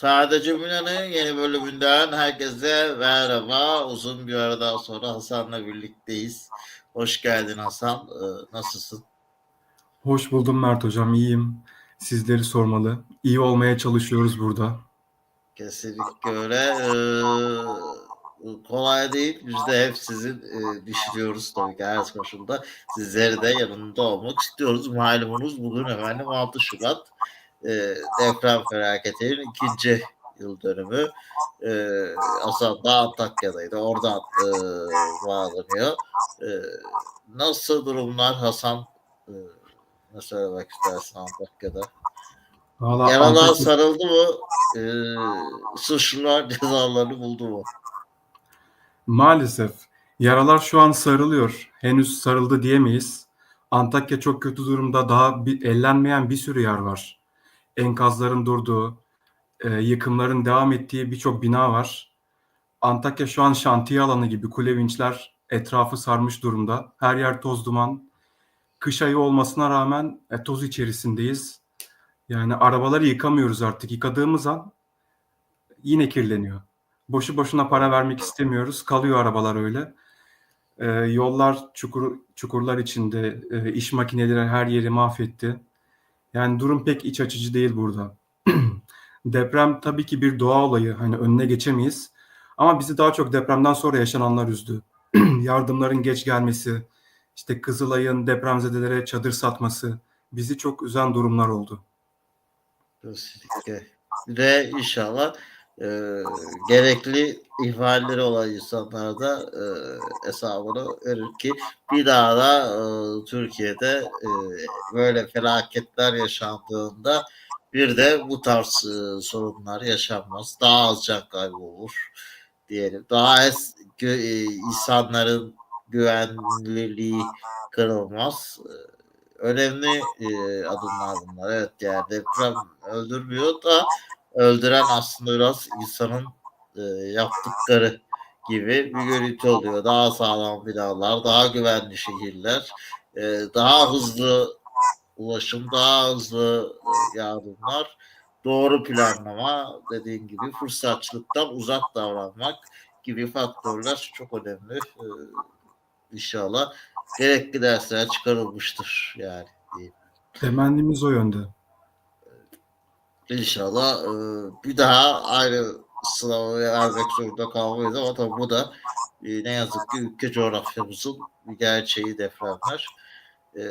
Sadece Milan'ın yeni bölümünden herkese merhaba. Uzun bir aradan sonra Hasan'la birlikteyiz. Hoş geldin Hasan. Ee, nasılsın? Hoş buldum Mert Hocam, iyiyim. Sizleri sormalı. İyi olmaya çalışıyoruz burada. Kesinlikle öyle. Ee, kolay değil. Biz de hep sizin e, düşünüyoruz tabii ki her koşulda. Sizleri de yanında olmak istiyoruz. Malumunuz bugün efendim 6 Şubat e, deprem felaketinin ikinci yıl dönümü. E, Hasan da Antakya'daydı. Oradan e, bağlanıyor. E, nasıl durumlar Hasan? E, ne söylemek istersin Antakya'da? Yaralar Antakya- sarıldı mı? E, suçlular cezalarını buldu mu? maalesef yaralar şu an sarılıyor. Henüz sarıldı diyemeyiz. Antakya çok kötü durumda. Daha bir, ellenmeyen bir sürü yer var. Enkazların durduğu, e, yıkımların devam ettiği birçok bina var. Antakya şu an şantiye alanı gibi kule vinçler etrafı sarmış durumda. Her yer toz duman. Kış ayı olmasına rağmen e, toz içerisindeyiz. Yani arabaları yıkamıyoruz artık. Yıkadığımız an yine kirleniyor. Boşu boşuna para vermek istemiyoruz. Kalıyor arabalar öyle. Ee, yollar çukur, çukurlar içinde. e, iş makineleri her yeri mahvetti. Yani durum pek iç açıcı değil burada. Deprem tabii ki bir doğa olayı. Hani önüne geçemeyiz. Ama bizi daha çok depremden sonra yaşananlar üzdü. Yardımların geç gelmesi, işte Kızılay'ın depremzedelere çadır satması bizi çok üzen durumlar oldu. Kesinlikle. Ve inşallah e, gerekli ihmalleri olan insanlar da e, hesabını verir ki bir daha da e, Türkiye'de e, böyle felaketler yaşandığında bir de bu tarz e, sorunlar yaşanmaz. Daha az can kaybı olur diyelim. Daha az gö- e, insanların güvenliliği kırılmaz. E, önemli e, adımlar bunlar. Evet yani deprem öldürmüyor da öldüren aslında biraz insanın e, yaptıkları gibi bir görüntü oluyor. Daha sağlam binalar, daha güvenli şehirler, e, daha hızlı ulaşım, daha hızlı e, yardımlar, doğru planlama, dediğin gibi fırsatçılıktan uzak davranmak gibi faktörler çok önemli. E, inşallah gerekli dersler çıkarılmıştır yani. diyeyim. Temennimiz o yönde. İnşallah e, bir daha aynı sınavı vermek zorunda kalmayız ama tabii bu da e, ne yazık ki ülke coğrafyamızın bir gerçeği depremler. E,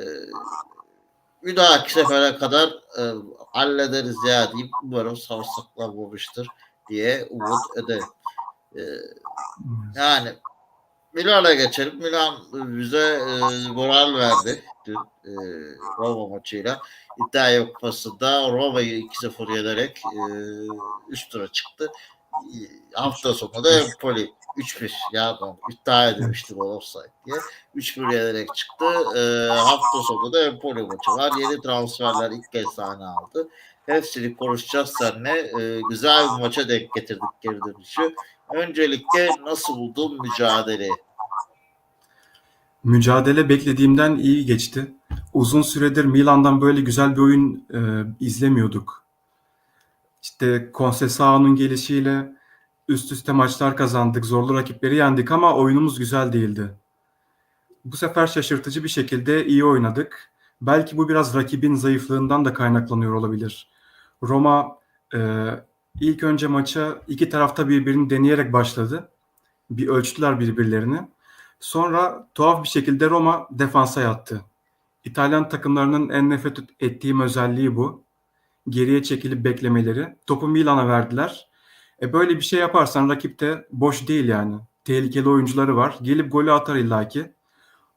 bir dahaki sefere kadar e, hallederiz ya deyip umarım sarsaklanmamıştır diye umut ederim. E, yani Milan'a geçelim. Milan bize e, moral verdi dün e, Roma maçıyla. İtalya Kupası'nda Roma'yı 2-0 yenerek e, üst tura çıktı. E, hafta sonu da Empoli 3-1 ya iddia edilmişti gol offside diye. 3-1 yenerek çıktı. E, hafta sonu da Empoli maçı var. Yeni transferler ilk kez sahne aldı. Hepsini konuşacağız seninle. E, güzel bir maça denk getirdik geri dönüşü. Öncelikle nasıl buldun mücadeleyi? Mücadele beklediğimden iyi geçti. Uzun süredir Milan'dan böyle güzel bir oyun e, izlemiyorduk. İşte Conceição'nun gelişiyle üst üste maçlar kazandık, zorlu rakipleri yendik ama oyunumuz güzel değildi. Bu sefer şaşırtıcı bir şekilde iyi oynadık. Belki bu biraz rakibin zayıflığından da kaynaklanıyor olabilir. Roma e, ilk önce maça iki tarafta birbirini deneyerek başladı. Bir ölçtüler birbirlerini. Sonra tuhaf bir şekilde Roma defansa yattı. İtalyan takımlarının en nefret ettiğim özelliği bu. Geriye çekilip beklemeleri. Topu Milan'a verdiler. E böyle bir şey yaparsan rakip de boş değil yani. Tehlikeli oyuncuları var. Gelip golü atar illaki.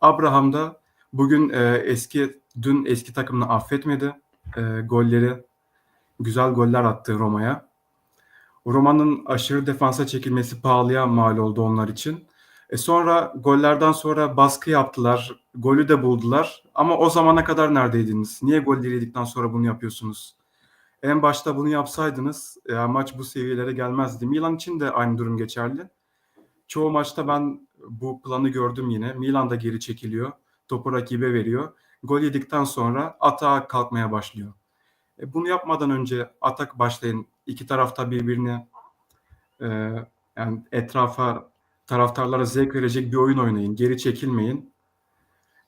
Abraham da bugün e, eski dün eski takımını affetmedi. E, golleri güzel goller attı Roma'ya. Roma'nın aşırı defansa çekilmesi pahalıya mal oldu onlar için. E sonra gollerden sonra baskı yaptılar. Golü de buldular. Ama o zamana kadar neredeydiniz? Niye gol yedikten sonra bunu yapıyorsunuz? En başta bunu yapsaydınız e, maç bu seviyelere gelmezdi. Milan için de aynı durum geçerli. Çoğu maçta ben bu planı gördüm yine. Milan da geri çekiliyor. Topu rakibe veriyor. Gol yedikten sonra atağa kalkmaya başlıyor. E, bunu yapmadan önce atak başlayın İki tarafta birbirine e, yani etrafa taraftarlara zevk verecek bir oyun oynayın. Geri çekilmeyin.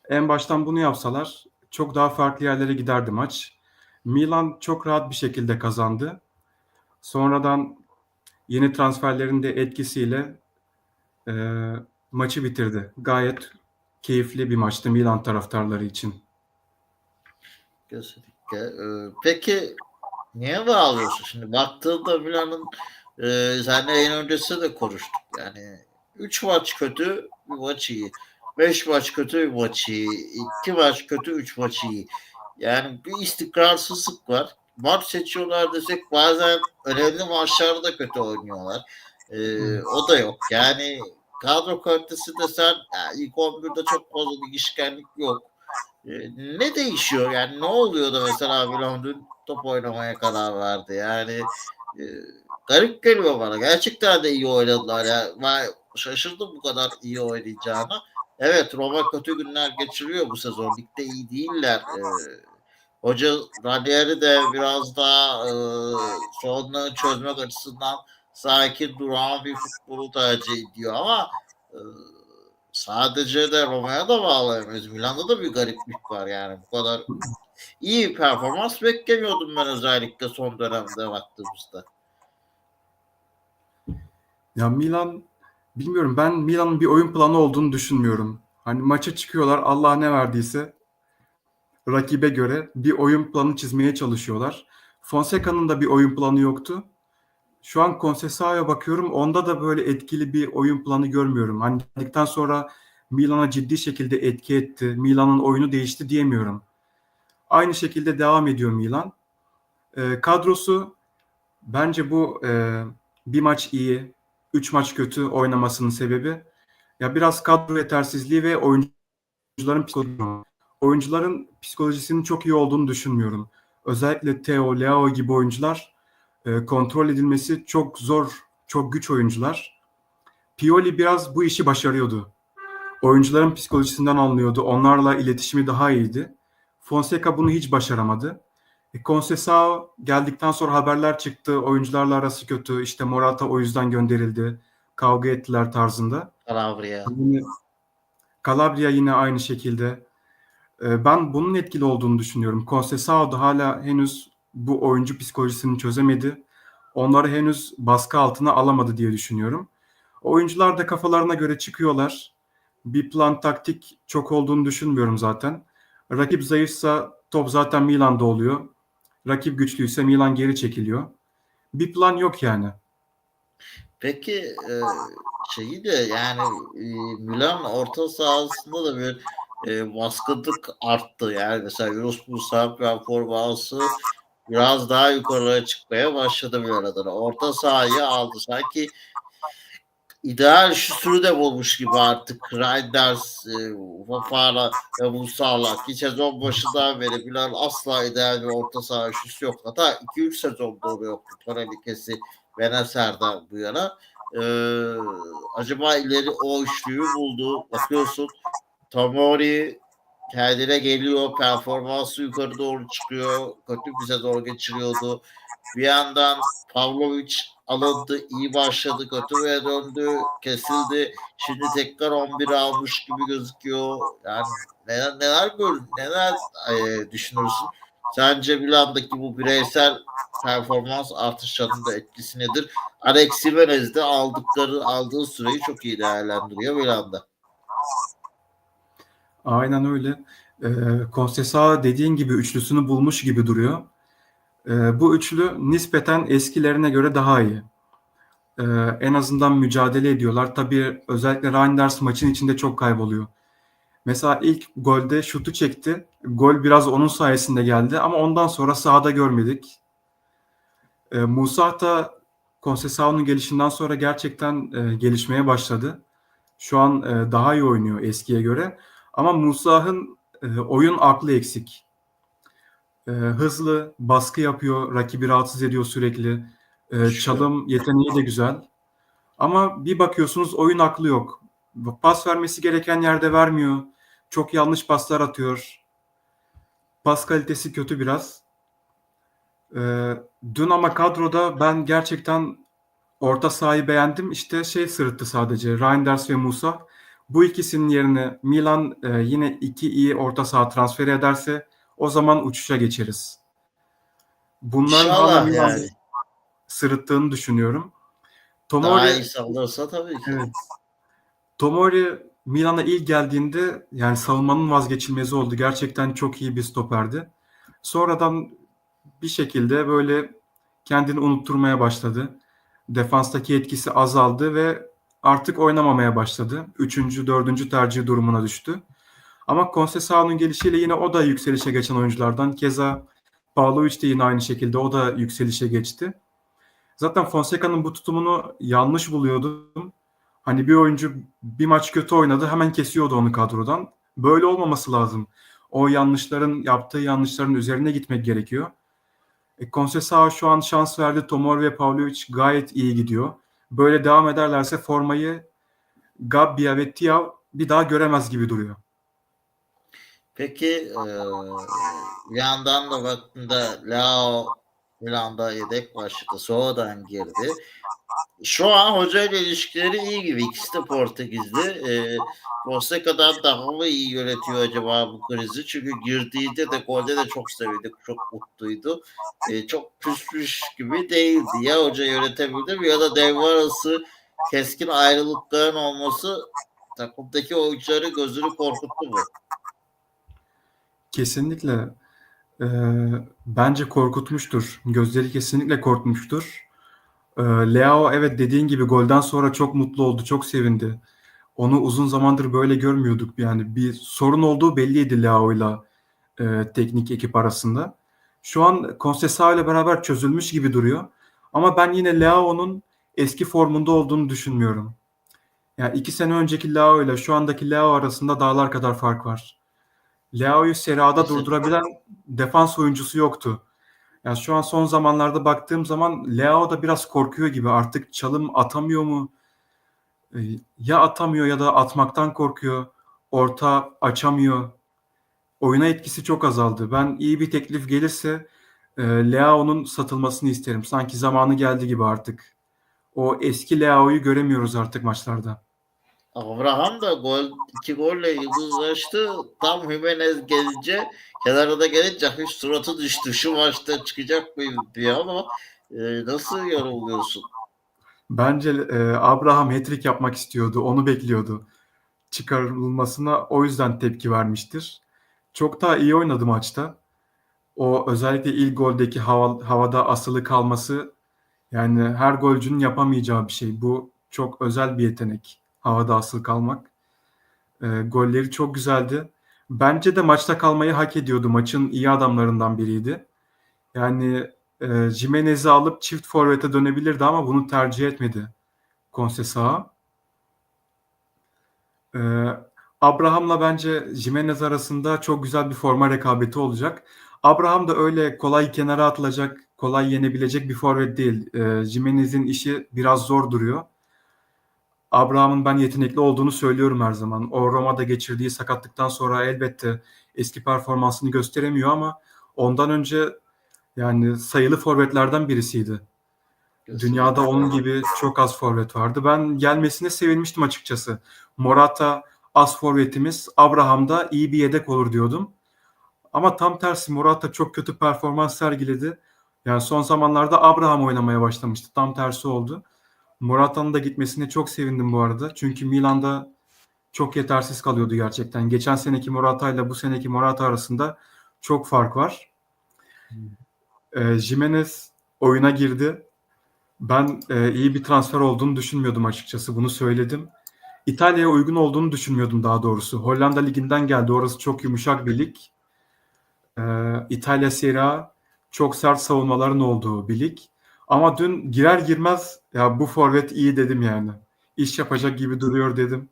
En baştan bunu yapsalar çok daha farklı yerlere giderdi maç. Milan çok rahat bir şekilde kazandı. Sonradan yeni transferlerin de etkisiyle e, maçı bitirdi. Gayet keyifli bir maçtı Milan taraftarları için. Kesinlikle. Ee, peki niye bağlıyorsun şimdi? Baktığında Milan'ın e, seninle yayın öncesi de konuştuk. Yani 3 maç kötü, bir maç iyi. 5 maç kötü, bir maç iyi. 2 maç kötü, 3 maç iyi. Yani bir istikrarsızlık var. Maç seçiyorlar desek bazen önemli maçlarda da kötü oynuyorlar. Ee, o da yok. Yani kadro kalitesi desen yani ilk 11'de çok fazla bir girişkenlik yok. Ee, ne değişiyor? Yani ne oluyor da mesela dün top oynamaya karar verdi? Yani e, garip geliyor bana. Gerçekten de iyi oynadılar. Ya ben şaşırdım bu kadar iyi oynayacağına. Evet Roma kötü günler geçiriyor bu sezon. Ligde iyi değiller. Ee, hoca Ranieri de biraz daha e, sorunları çözmek açısından sakin duran bir futbolu tercih ediyor ama e, sadece de Roma'ya da bağlayamayız. Milan'da da bir gariplik var yani. Bu kadar iyi performans beklemiyordum ben özellikle son dönemde baktığımızda. Ya Milan bilmiyorum ben Milan'ın bir oyun planı olduğunu düşünmüyorum. Hani maça çıkıyorlar Allah ne verdiyse rakibe göre bir oyun planı çizmeye çalışıyorlar. Fonseca'nın da bir oyun planı yoktu. Şu an Conceição'ya bakıyorum. Onda da böyle etkili bir oyun planı görmüyorum. Hani geldikten sonra Milan'a ciddi şekilde etki etti. Milan'ın oyunu değişti diyemiyorum. Aynı şekilde devam ediyor Milan. Ee, kadrosu bence bu e, bir maç iyi, üç maç kötü oynamasının sebebi ya biraz kadro yetersizliği ve oyuncuların. Oyuncuların psikolojisinin çok iyi olduğunu düşünmüyorum. Özellikle Theo, Leo gibi oyuncular e, kontrol edilmesi çok zor, çok güç oyuncular. Pioli biraz bu işi başarıyordu. Oyuncuların psikolojisinden anlıyordu. Onlarla iletişimi daha iyiydi. Fonseca bunu hiç başaramadı. E, Conceição geldikten sonra haberler çıktı. Oyuncularla arası kötü. İşte Morata o yüzden gönderildi. Kavga ettiler tarzında. Calabria. Yine Calabria yine aynı şekilde. E, Ben bunun etkili olduğunu düşünüyorum. Conceição da hala henüz bu oyuncu psikolojisini çözemedi. Onları henüz baskı altına alamadı diye düşünüyorum. Oyuncular da kafalarına göre çıkıyorlar. Bir plan taktik çok olduğunu düşünmüyorum zaten. Rakip zayıfsa top zaten Milan'da oluyor. Rakip güçlüyse Milan geri çekiliyor. Bir plan yok yani. Peki e, şeyi de yani e, Milan orta sahasında da bir e, arttı. Yani mesela Yunus Musa performansı biraz daha yukarıya çıkmaya başladı Milan'ın. Orta sahayı aldı. Sanki ideal şutunu de bulmuş gibi artık Reinders, e, Fafara ve Musa'la ki sezon başından beri Milan asla ideal bir orta saha şutu yok. Hatta 2-3 sezonda o yoktu. Toralikesi ve Nasser'den bu yana. Ee, acaba ileri o üçlüyü buldu. Bakıyorsun Tomori kendine geliyor. Performansı yukarı doğru çıkıyor. Kötü bir sezon geçiriyordu. Bir yandan Pavlovic alındı. iyi başladı. Kötüye döndü. Kesildi. Şimdi tekrar 11 almış gibi gözüküyor. Yani neler neler gör, neler e, düşünürsün? Sence Milan'daki bu bireysel performans artışlarının da etkisi nedir? Alex Jimenez de aldıkları aldığı süreyi çok iyi değerlendiriyor Milan'da. Aynen öyle. Ee, Conceição dediğin gibi üçlüsünü bulmuş gibi duruyor. Ee, bu üçlü nispeten eskilerine göre daha iyi. Ee, en azından mücadele ediyorlar. Tabii özellikle Reinders maçın içinde çok kayboluyor. Mesela ilk golde şutu çekti. Gol biraz onun sayesinde geldi ama ondan sonra sahada görmedik. Ee, Musa da Conceição'nun gelişinden sonra gerçekten e, gelişmeye başladı. Şu an e, daha iyi oynuyor eskiye göre. Ama Musa'nın e, oyun aklı eksik. E, hızlı, baskı yapıyor, rakibi rahatsız ediyor sürekli. E, çalım yeteneği de güzel. Ama bir bakıyorsunuz oyun aklı yok. Pas vermesi gereken yerde vermiyor. Çok yanlış paslar atıyor. Pas kalitesi kötü biraz. Ee, dün ama kadroda ben gerçekten orta sahayı beğendim. İşte şey sırıttı sadece Reinders ve Musa. Bu ikisinin yerine Milan e, yine iki iyi orta saha transferi ederse o zaman uçuşa geçeriz. Bunların hala Milan yani. sırıttığını düşünüyorum. Daha Tomori iyi saldırırsa tabii ki. Evet. Tomori Milan'a ilk geldiğinde yani savunmanın vazgeçilmezi oldu. Gerçekten çok iyi bir stoperdi. Sonradan bir şekilde böyle kendini unutturmaya başladı. Defanstaki etkisi azaldı ve artık oynamamaya başladı. Üçüncü, dördüncü tercih durumuna düştü. Ama Conceição'nun gelişiyle yine o da yükselişe geçen oyunculardan. Keza Pavlovic de yine aynı şekilde o da yükselişe geçti. Zaten Fonseca'nın bu tutumunu yanlış buluyordum. Hani bir oyuncu bir maç kötü oynadı hemen kesiyordu onu kadrodan. Böyle olmaması lazım. O yanlışların yaptığı yanlışların üzerine gitmek gerekiyor. E, Conceição şu an şans verdi. Tomor ve Pavlovic gayet iyi gidiyor. Böyle devam ederlerse formayı Gabbia ve Tiaw bir daha göremez gibi duruyor. Peki e, bir yandan da baktığında Lao Milan'da yedek başladı. Sonradan girdi. Şu an hoca ile ilişkileri iyi gibi. İkisi de Portekizli. E, Fonseca'dan daha mı iyi yönetiyor acaba bu krizi? Çünkü girdiğinde de golde de çok sevindi. Çok mutluydu. E, çok püspüş gibi değildi. Ya hoca yönetebildi mi ya da devre keskin ayrılıkların olması takımdaki oyuncuları gözünü korkuttu mu? Kesinlikle. Ee, bence korkutmuştur. Gözleri kesinlikle korkmuştur. Ee, Leao evet dediğin gibi golden sonra çok mutlu oldu, çok sevindi. Onu uzun zamandır böyle görmüyorduk. Yani bir sorun olduğu belliydi Leao'yla e, teknik ekip arasında. Şu an Conceição ile beraber çözülmüş gibi duruyor. Ama ben yine Leao'nun eski formunda olduğunu düşünmüyorum. Yani iki sene önceki Leao ile şu andaki Leao arasında dağlar kadar fark var. Leao'yu Serie A'da durdurabilen defans oyuncusu yoktu. Yani şu an son zamanlarda baktığım zaman Leao da biraz korkuyor gibi. Artık çalım atamıyor mu? Ee, Ya atamıyor ya da atmaktan korkuyor. Orta açamıyor. Oyuna etkisi çok azaldı. Ben iyi bir teklif gelirse e, Leao'nun satılmasını isterim. Sanki zamanı geldi gibi artık. O eski Leao'yu göremiyoruz artık maçlarda. Abraham da gol iki golle yıldızlaştı. Tam Jimenez gelince kenarda da gelince hafif suratı düştü. Şu maçta çıkacak mıyım diye ama e, nasıl yorumluyorsun? Bence e, Abraham hat-trick yapmak istiyordu. Onu bekliyordu. Çıkarılmasına o yüzden tepki vermiştir. Çok daha iyi oynadı maçta. O özellikle ilk goldeki hava, havada asılı kalması yani her golcünün yapamayacağı bir şey. Bu çok özel bir yetenek. Havada asılı kalmak. E, golleri çok güzeldi. Bence de maçta kalmayı hak ediyordu. Maçın iyi adamlarından biriydi. Yani e, Jimenez'i alıp çift forvete dönebilirdi ama bunu tercih etmedi Conceição. E, Abraham'la bence Jimenez arasında çok güzel bir forma rekabeti olacak. Abraham da öyle kolay kenara atılacak, kolay yenebilecek bir forvet değil. E, Jimenez'in işi biraz zor duruyor. Abraham'ın ben yetenekli olduğunu söylüyorum her zaman. O Roma'da geçirdiği sakatlıktan sonra elbette eski performansını gösteremiyor ama ondan önce yani sayılı forvetlerden birisiydi. Dünyada onun gibi çok az forvet vardı. Ben gelmesine sevinmiştim açıkçası. Morata az forvetimiz, Abraham da iyi bir yedek olur diyordum. Ama tam tersi Morata çok kötü performans sergiledi. Yani son zamanlarda Abraham oynamaya başlamıştı. Tam tersi oldu. Morata'nın da gitmesine çok sevindim bu arada. Çünkü Milan'da çok yetersiz kalıyordu gerçekten. Geçen seneki Morata ile bu seneki Morata arasında çok fark var. E, Jimenez oyuna girdi. Ben e, iyi bir transfer olduğunu düşünmüyordum açıkçası. Bunu söyledim. İtalya'ya uygun olduğunu düşünmüyordum daha doğrusu. Hollanda liginden geldi. Orası çok yumuşak bir lig. E, İtalya Serie A çok sert savunmaların olduğu bir lig. Ama dün girer girmez ya bu forvet iyi dedim yani. İş yapacak gibi duruyor dedim.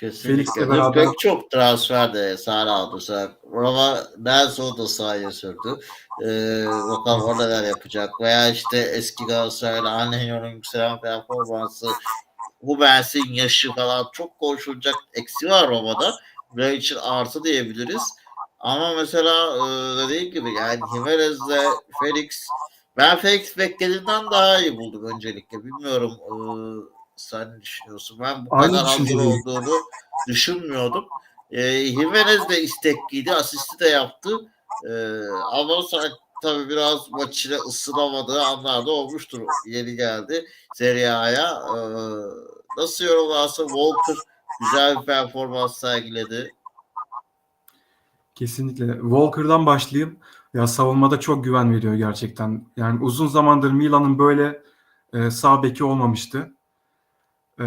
Kesinlikle. beraber- Pek çok transfer de Sara aldı. Roma Nelson da sahaya sürdü. Ee, bakalım o neler yapacak. Veya işte eski Galatasaray'la Annehyon'un yükselen performansı Hummels'in yaşı falan çok konuşulacak eksi var Roma'da. Ve için artı diyebiliriz. Ama mesela e, dediğim gibi yani Jimenez'le Felix Ben Felix beklediğimden daha iyi buldum öncelikle. Bilmiyorum e, sen ne düşünüyorsun? Ben bu Aynı kadar hazır olduğunu düşünmüyordum. E, Jimenez de istekliydi. Asisti de yaptı. E, sonra tabii biraz maç ile ısınamadığı anlarda olmuştur. Yeni geldi Serie A'ya. E, nasıl yorumlarsın? Walker güzel bir performans sergiledi. Kesinlikle. Walker'dan başlayayım. Ya savunmada çok güven veriyor gerçekten. Yani uzun zamandır Milan'ın böyle e, sağ beki olmamıştı. E,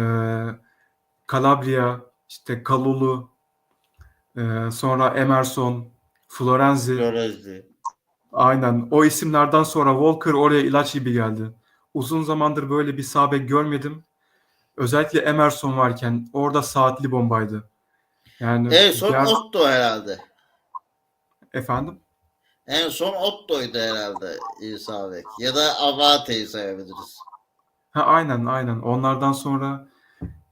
Calabria, işte Kalulu, e, sonra Emerson, Florenzi. Florezli. Aynen. O isimlerden sonra Walker oraya ilaç gibi geldi. Uzun zamandır böyle bir sağ bek görmedim. Özellikle Emerson varken orada saatli bombaydı. Yani En son Otto herhalde. efendim. En son Otto'ydu herhalde İsa Bek. Ya da Abate'yi sayabiliriz. Ha, aynen aynen. Onlardan sonra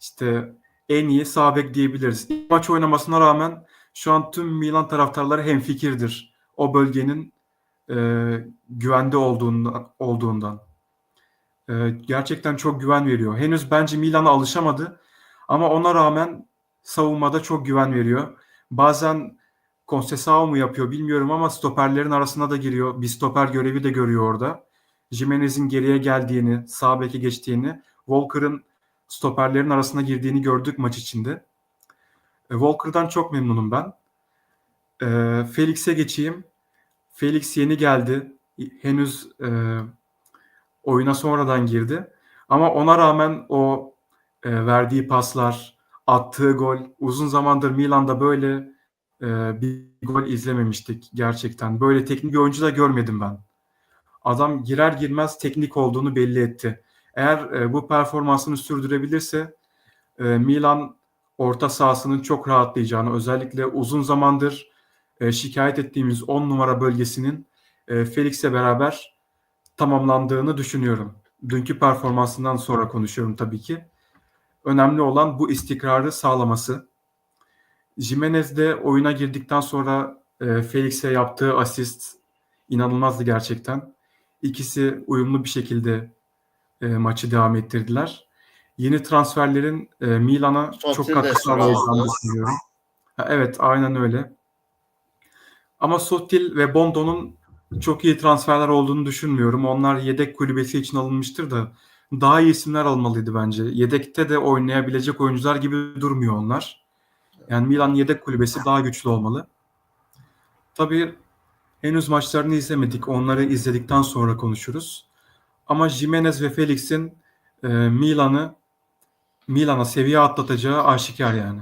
işte en iyi sağ bek diyebiliriz. İlk maç oynamasına rağmen şu an tüm Milan taraftarları hemfikirdir. O bölgenin e, güvende olduğundan. olduğundan. E, gerçekten çok güven veriyor. Henüz bence Milan'a alışamadı ama ona rağmen savunmada çok güven veriyor. Bazen Conceição mu yapıyor bilmiyorum ama stoperlerin arasına da giriyor. Bir stoper görevi de görüyor orada. Jimenez'in geriye geldiğini, sağ beke geçtiğini, Walker'ın stoperlerin arasına girdiğini gördük maç içinde. E, Walker'dan çok memnunum ben. E, Felix'e geçeyim. Felix yeni geldi. Henüz e, oyuna sonradan girdi. Ama ona rağmen o e, verdiği paslar, attığı gol, uzun zamandır Milan'da böyle bir gol izlememiştik gerçekten. Böyle teknik oyuncu da görmedim ben. Adam girer girmez teknik olduğunu belli etti. Eğer e, bu performansını sürdürebilirse e, Milan orta sahasının çok rahatlayacağını, özellikle uzun zamandır e, şikayet ettiğimiz 10 numara bölgesinin e, Felix'le beraber tamamlandığını düşünüyorum. Dünkü performansından sonra konuşuyorum tabii ki. Önemli olan bu istikrarı sağlaması. Jimenez de oyuna girdikten sonra e, Felix'e yaptığı asist inanılmazdı gerçekten. İkisi uyumlu bir şekilde e, maçı devam ettirdiler. Yeni transferlerin e, Milan'a çok Sotil de katkı sağlayacağını aldı. düşünüyorum. Ha, evet, aynen öyle. Ama Sotil ve Bondo'nun çok iyi transferler olduğunu düşünmüyorum. Onlar yedek kulübesi için alınmıştır da daha iyi isimler almalıydı bence. Yedekte de oynayabilecek oyuncular gibi durmuyor onlar. Yani Milan yedek kulübesi daha güçlü olmalı. Tabii henüz maçlarını izlemedik. Onları izledikten sonra konuşuruz. Ama Jimenez ve Felix'in e, Milan'ı Milan'a seviye atlatacağı aşikar yani.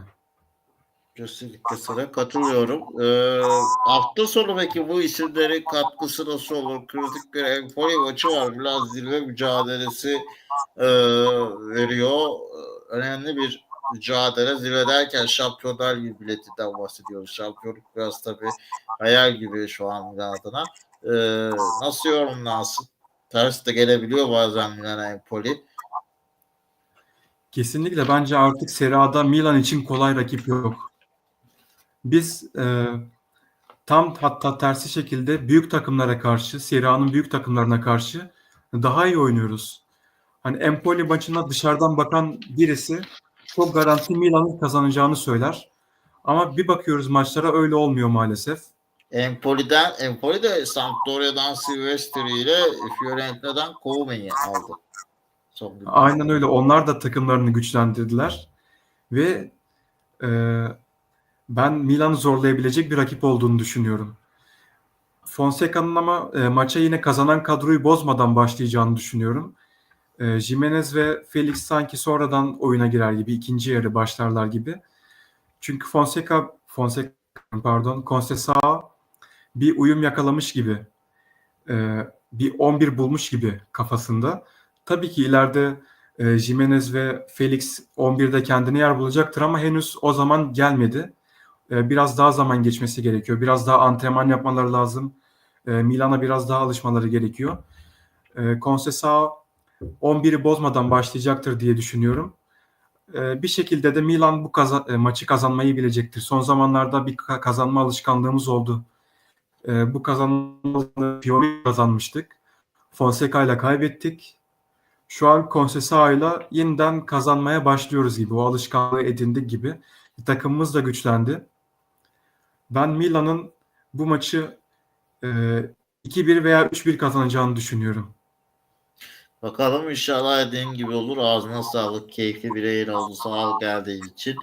Kesinlikle sana katılıyorum. Ee, hafta sonu peki bu isimlerin katkısı nasıl olur? Kritik bir Empoli maçı var. Biraz zirve mücadelesi e, veriyor. Ee, Önemli bir mücadele. Zirve derken Şampiyonlar Ligi biletinden bahsediyoruz. Şampiyonluk biraz tabii hayal gibi şu an adına. Ee, nasıl yorumlansın? Ters de gelebiliyor bazen Milan Empoli. Kesinlikle bence artık Serie A'da Milan için kolay rakip yok. Biz e, tam hatta tersi şekilde büyük takımlara karşı, Serie A'nın büyük takımlarına karşı daha iyi oynuyoruz. Hani Empoli maçına dışarıdan bakan birisi çok garanti Milan'ın kazanacağını söyler. Ama bir bakıyoruz maçlara öyle olmuyor maalesef. Empoli'den Empoli de Sampdoria'dan Silvestri ile Fiorentina'dan Koumen'i aldı. Aynen öyle. Onlar da takımlarını güçlendirdiler. Ve e, ben Milan'ı zorlayabilecek bir rakip olduğunu düşünüyorum. Fonseca'nın ama e, maça yine kazanan kadroyu bozmadan başlayacağını düşünüyorum. E, Jimenez ve Felix sanki sonradan oyuna girer gibi, ikinci yarı başlarlar gibi. Çünkü Fonseca, Fonseca pardon, Conceição bir uyum yakalamış gibi. E, bir 11 bulmuş gibi kafasında. Tabii ki ileride e, Jimenez ve Felix 11'de kendine yer bulacaktır ama henüz o zaman gelmedi. E, biraz daha zaman geçmesi gerekiyor. Biraz daha antrenman yapmaları lazım. E, Milan'a biraz daha alışmaları gerekiyor. E, Conceição 11'i bozmadan başlayacaktır diye düşünüyorum. E, bir şekilde de Milan bu kaza- e, maçı kazanmayı bilecektir. Son zamanlarda bir ka- kazanma alışkanlığımız oldu. E, bu kazanmayı Fiore kazanmıştık. Fonseca ile kaybettik. Şu an Conceição ile yeniden kazanmaya başlıyoruz gibi. O alışkanlığı edindik gibi. Takımımız da güçlendi. Ben Milan'ın bu maçı e, 2-1 veya 3-1 kazanacağını düşünüyorum. Bakalım inşallah dediğin gibi olur. Ağzına sağlık. Keyifli bir yayın oldu. Sağ ol geldiğin için.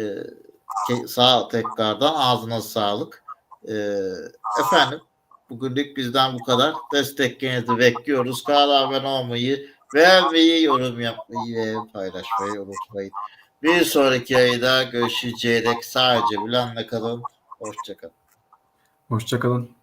Ee, sağ tekrardan. Ağzına sağlık. Ee, efendim bugünlük bizden bu kadar. Desteklerinizi bekliyoruz. Kanala abone olmayı, beğenmeyi, yorum yapmayı ve paylaşmayı unutmayın. Bir sonraki yayında görüşeceğiz. Sadece Bülent'le kalın. Hoşçakalın. Hoşçakalın.